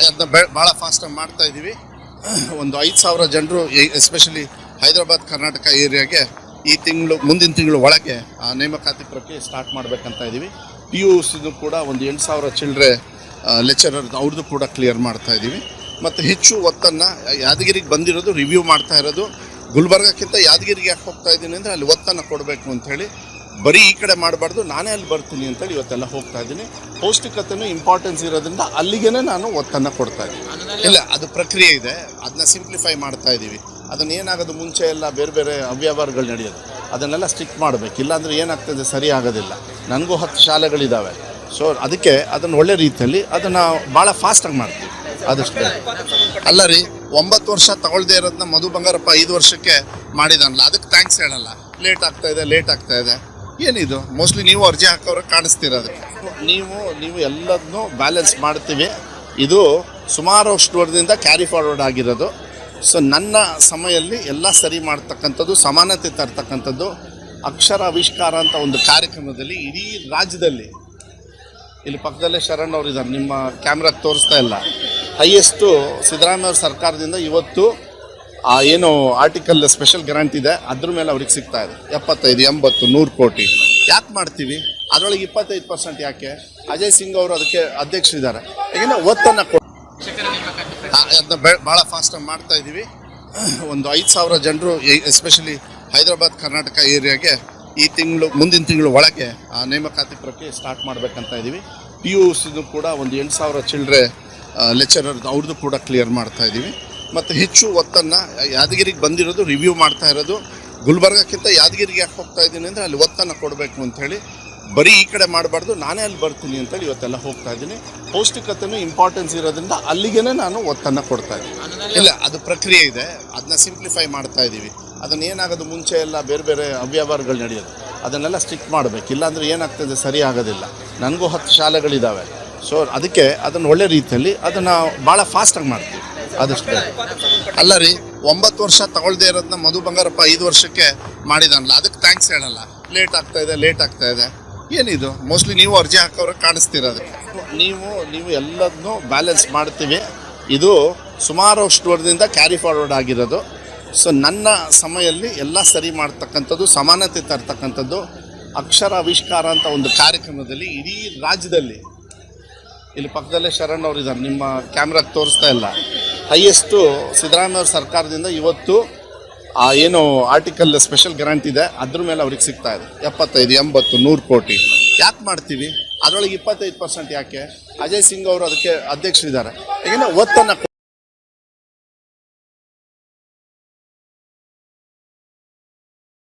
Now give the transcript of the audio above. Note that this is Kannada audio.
ಅದನ್ನ ಭಾಳ ಫಾಸ್ಟಾಗಿ ಮಾಡ್ತಾ ಇದ್ದೀವಿ ಒಂದು ಐದು ಸಾವಿರ ಜನರು ಎಸ್ಪೆಷಲಿ ಹೈದರಾಬಾದ್, ಕರ್ನಾಟಕ ಏರಿಯಾಗೆ ಈ ತಿಂಗಳು, ಮುಂದಿನ ತಿಂಗಳು ಒಳಗೆ ಆ ನೇಮಕಾತಿ ಪ್ರಕ್ರಿಯೆ ಸ್ಟಾರ್ಟ್ ಮಾಡಬೇಕಂತ ಇದ್ದೀವಿ ಪಿ ಯು ಸಿದು ಕೂಡ ಒಂದು ಎಂಟು ಸಾವಿರ ಚಿಲ್ಡ್ರೆ ಲೆಕ್ಚರರ್ ಅವ್ರದ್ದು ಕೂಡ ಕ್ಲಿಯರ್ ಮಾಡ್ತಾ ಇದ್ದೀವಿ ಮತ್ತು ಹೆಚ್ಚು ಒತ್ತನ್ನು ಯಾದಗಿರಿಗೆ ಬಂದಿರೋದು ರಿವ್ಯೂ ಮಾಡ್ತಾ ಇರೋದು. ಗುಲ್ಬರ್ಗಕ್ಕಿಂತ ಯಾದಗಿರಿಗೆ ಯಾಕೆ ಹೋಗ್ತಾ ಇದ್ದೀನಿ ಅಂದರೆ ಅಲ್ಲಿ ಒತ್ತನ್ನು ಕೊಡಬೇಕು ಅಂಥೇಳಿ ಬರೀ ಈ ಕಡೆ ಮಾಡಬಾರ್ದು ನಾನೇ ಅಲ್ಲಿ ಬರ್ತೀನಿ ಅಂತೇಳಿ ಇವತ್ತೆಲ್ಲ ಹೋಗ್ತಾ ಇದ್ದೀನಿ. ಪೌಷ್ಟಿಕತೆನೂ ಇಂಪಾರ್ಟೆನ್ಸ್ ಇರೋದ್ರಿಂದ ಅಲ್ಲಿಗೆ ನಾನು ಒತ್ತನ್ನು ಕೊಡ್ತಾ ಇದ್ದೀನಿ. ಇಲ್ಲ ಅದು ಪ್ರಕ್ರಿಯೆ ಇದೆ. ಅದನ್ನ ಸಿಂಪ್ಲಿಫೈ ಮಾಡ್ತಾ ಇದ್ದೀವಿ. ಅದನ್ನ ಏನಾಗೋದು ಮುಂಚೆ ಎಲ್ಲ ಬೇರೆ ಬೇರೆ ಅವ್ಯವಹಾರಗಳು ನಡೆಯೋದು. ಅದನ್ನೆಲ್ಲ ಸ್ಟಿಕ್ ಮಾಡಬೇಕು. ಇಲ್ಲಾಂದ್ರೆ ಏನಾಗ್ತದೆ ಸರಿ ಆಗೋದಿಲ್ಲ. ನನಗೂ ಹತ್ತು ಶಾಲೆಗಳಿದ್ದಾವೆ ಸೊ ಅದಕ್ಕೆ ಅದನ್ನು ಒಳ್ಳೆ ರೀತಿಯಲ್ಲಿ ಅದನ್ನು ಭಾಳ ಫಾಸ್ಟಾಗಿ ಮಾಡ್ತೀವಿ. ಆದಷ್ಟು ಬೇಗ. ಅಲ್ಲ ರೀ ಒಂಬತ್ತು ವರ್ಷ ತಗೊಳ್ದೇ ಇರೋದನ್ನ ಮಧು ಬಂಗಾರಪ್ಪ ಐದು ವರ್ಷಕ್ಕೆ ಮಾಡಿದಾನಲ್ಲ. ಅದಕ್ಕೆ ಥ್ಯಾಂಕ್ಸ್ ಹೇಳಲ್ಲ. ಲೇಟ್ ಆಗ್ತಾ ಇದೆ ಲೇಟ್ ಆಗ್ತಾ ಇದೆ. ಏನಿದು? ಮೋಸ್ಟ್ಲಿ ನೀವು ಅರ್ಜಿ ಹಾಕೋರು ಕಾಣಿಸ್ತೀರ ಅದಕ್ಕೆ ನೀವು ನೀವು ಎಲ್ಲದನ್ನೂ ಬ್ಯಾಲೆನ್ಸ್ ಮಾಡ್ತೀವಿ. ಇದು ಸುಮಾರು ಅಷ್ಟು ವರ್ಷದಿಂದ ಕ್ಯಾರಿ ಫಾರ್ವರ್ಡ್ ಆಗಿರೋದು. ಸೊ ನನ್ನ ಸಮಯಲ್ಲಿ ಎಲ್ಲ ಸರಿ ಮಾಡ್ತಕ್ಕಂಥದ್ದು, ಸಮಾನತೆ ತರ್ತಕ್ಕಂಥದ್ದು, ಅಕ್ಷರ ಆವಿಷ್ಕಾರ ಅಂತ ಒಂದು ಕಾರ್ಯಕ್ರಮದಲ್ಲಿ ಇಡೀ ರಾಜ್ಯದಲ್ಲಿ. ಇಲ್ಲಿ ಪಕ್ಕದಲ್ಲೇ ಶರಣ್ ಅವ್ರು ಇದ್ದಾರೆ ನಿಮ್ಮ ಕ್ಯಾಮ್ರಾ ತೋರಿಸ್ತಾ ಇಲ್ಲ. ಹೈಯೆಸ್ಟು ಸಿದ್ದರಾಮಯ್ಯ ಸರ್ಕಾರದಿಂದ ಇವತ್ತು ಆ ಏನು ಆರ್ಟಿಕಲ್ ಸ್ಪೆಷಲ್ ಗ್ರಾಂಟ್ ಇದೆ, ಅದ್ರ ಮೇಲೆ ಅವ್ರಿಗೆ ಸಿಗ್ತಾ ಇದೆ. ಎಪ್ಪತ್ತೈದು, ಎಂಬತ್ತು, ನೂರು ಕೋಟಿ. ಯಾಕೆ ಮಾಡ್ತೀವಿ? ಅದರೊಳಗೆ ಇಪ್ಪತ್ತೈದು ಪರ್ಸೆಂಟ್ ಯಾಕೆ? ಅಜಯ್ ಸಿಂಗ್ ಅವರು ಅದಕ್ಕೆ ಅಧ್ಯಕ್ಷರಿದ್ದಾರೆ ಯಾಕೆಂದರೆ ಒತ್ತನ್ನು ಕೊಟ್ಟು ಅದನ್ನ ಭಾಳ ಫಾಸ್ಟಾಗಿ ಮಾಡ್ತಾ ಇದ್ದೀವಿ ಒಂದು ಐದು ಸಾವಿರ ಜನರು ಎಸ್ಪೆಷಲಿ ಹೈದರಾಬಾದ್, ಕರ್ನಾಟಕ ಏರಿಯಾಗೆ ಈ ತಿಂಗಳು, ಮುಂದಿನ ತಿಂಗಳು ಒಳಗೆ ಆ ನೇಮಕಾತಿ ಪ್ರಕ್ರಿಯೆ ಸ್ಟಾರ್ಟ್ ಮಾಡಬೇಕಂತ ಇದ್ದೀವಿ ಪಿ ಯು ಸಿದು ಕೂಡ ಒಂದು ಎಂಟು ಸಾವಿರ ಚಿಲ್ಡ್ರೆ ಲೆಕ್ಚರರ್ ಅವ್ರದ್ದು ಕೂಡ ಕ್ಲಿಯರ್ ಮಾಡ್ತಾ ಇದ್ದೀವಿ ಮತ್ತು ಹೆಚ್ಚು ಒತ್ತನ್ನು ಯಾದಗಿರಿಗೆ ಬಂದಿರೋದು ರಿವ್ಯೂ ಮಾಡ್ತಾ ಇರೋದು. ಗುಲ್ಬರ್ಗಕ್ಕಿಂತ ಯಾದಗಿರಿಗೆ ಯಾಕೆ ಹೋಗ್ತಾ ಇದ್ದೀನಿ ಅಂದರೆ ಅಲ್ಲಿ ಒತ್ತನ್ನು ಕೊಡಬೇಕು ಅಂಥೇಳಿ ಬರೀ ಈ ಕಡೆ ಮಾಡಬಾರ್ದು ನಾನೇ ಅಲ್ಲಿ ಬರ್ತೀನಿ ಅಂತೇಳಿ ಇವತ್ತೆಲ್ಲ ಹೋಗ್ತಾ ಇದ್ದೀನಿ. ಪೌಷ್ಟಿಕತೆನೂ ಇಂಪಾರ್ಟೆನ್ಸ್ ಇರೋದ್ರಿಂದ ಅಲ್ಲಿಗೆ ನಾನು ಒತ್ತನ್ನು ಕೊಡ್ತಾ ಇದ್ದೀನಿ. ಇಲ್ಲ ಅದು ಪ್ರಕ್ರಿಯೆ ಇದೆ. ಅದನ್ನ ಸಿಂಪ್ಲಿಫೈ ಮಾಡ್ತಾ ಇದ್ದೀವಿ. ಅದನ್ನ ಏನಾಗೋದು ಮುಂಚೆ ಎಲ್ಲ ಬೇರೆ ಬೇರೆ ಅವ್ಯವಹಾರಗಳು ನಡೆಯೋದು. ಅದನ್ನೆಲ್ಲ ಸ್ಟಿಕ್ ಮಾಡಬೇಕು. ಇಲ್ಲಾಂದರೆ ಏನಾಗ್ತದೆ? ಸರಿ ಆಗೋದಿಲ್ಲ. ನನಗೂ ಹತ್ತು ಶಾಲೆಗಳಿದ್ದಾವೆ ಸೊ ಅದಕ್ಕೆ ಅದನ್ನು ಒಳ್ಳೆ ರೀತಿಯಲ್ಲಿ ಅದನ್ನು ಭಾಳ ಫಾಸ್ಟಾಗಿ ಮಾಡ್ತೀವಿ. ಆದಷ್ಟು ಅಲ್ಲ ರೀ, ಒಂಬತ್ತು ವರ್ಷ ತಗೊಳ್ದೇ ಇರೋದನ್ನ ಮಧು ಬಂಗಾರಪ್ಪ ಐದು ವರ್ಷಕ್ಕೆ ಮಾಡಿದಾನಲ್ಲ, ಅದಕ್ಕೆ ಥ್ಯಾಂಕ್ಸ್ ಹೇಳಲ್ಲ. ಲೇಟ್ ಆಗ್ತಾ ಇದೆ ಲೇಟ್ ಆಗ್ತಾ ಇದೆ. ಏನಿದು? ಮೋಸ್ಟ್ಲಿ ನೀವು ಅರ್ಜಿ ಹಾಕೋರು ಕಾಣಿಸ್ತಿರೋದು. ನೀವು ನೀವು ಎಲ್ಲದನ್ನೂ ಬ್ಯಾಲೆನ್ಸ್ ಮಾಡ್ತೀವಿ. ಇದು ಸುಮಾರು ಅಷ್ಟು ವರ್ಷದಿಂದ ಕ್ಯಾರಿ ಫಾರ್ವರ್ಡ್ ಆಗಿರೋದು. ಸೊ ನನ್ನ ಸಮಯಲ್ಲಿ ಎಲ್ಲ ಸರಿ ಮಾಡ್ತಕ್ಕಂಥದ್ದು, ಸಮಾನತೆ ತರ್ತಕ್ಕಂಥದ್ದು, ಅಕ್ಷರ ಆವಿಷ್ಕಾರ ಅಂತ ಒಂದು ಕಾರ್ಯಕ್ರಮದಲ್ಲಿ ಇಡೀ ರಾಜ್ಯದಲ್ಲಿ. ಇಲ್ಲಿ ಪಕ್ಕದಲ್ಲೇ ಶರಣ್ ಅವರಿದ್ದಾರೆ, ನಿಮ್ಮ ಕ್ಯಾಮ್ರಾ ತೋರಿಸ್ತಾ ಇಲ್ಲ. ಹೈಯೆಸ್ಟು ಸಿದ್ದರಾಮಯ್ಯ ಅವ್ರ ಸರ್ಕಾರದಿಂದ ಇವತ್ತು ಆ ಏನು ಆರ್ಟಿಕಲ್ ಸ್ಪೆಷಲ್ ಗ್ರಾಂಟ್ ಇದೆ, ಅದ್ರ ಮೇಲೆ ಅವ್ರಿಗೆ ಸಿಗ್ತಾ ಇದೆ. ಎಪ್ಪತ್ತೈದು, ಎಂಬತ್ತು, ನೂರು ಕೋಟಿ. ಯಾಕೆ ಮಾಡ್ತೀವಿ? ಅದರೊಳಗೆ ಇಪ್ಪತ್ತೈದು ಪರ್ಸೆಂಟ್ ಯಾಕೆ? ಅಜಯ್ ಸಿಂಗ್ ಅವರು ಅದಕ್ಕೆ ಅಧ್ಯಕ್ಷರಿದ್ದಾರೆ. ಏಕೆಂದರೆ ಒತ್ತನ್ನು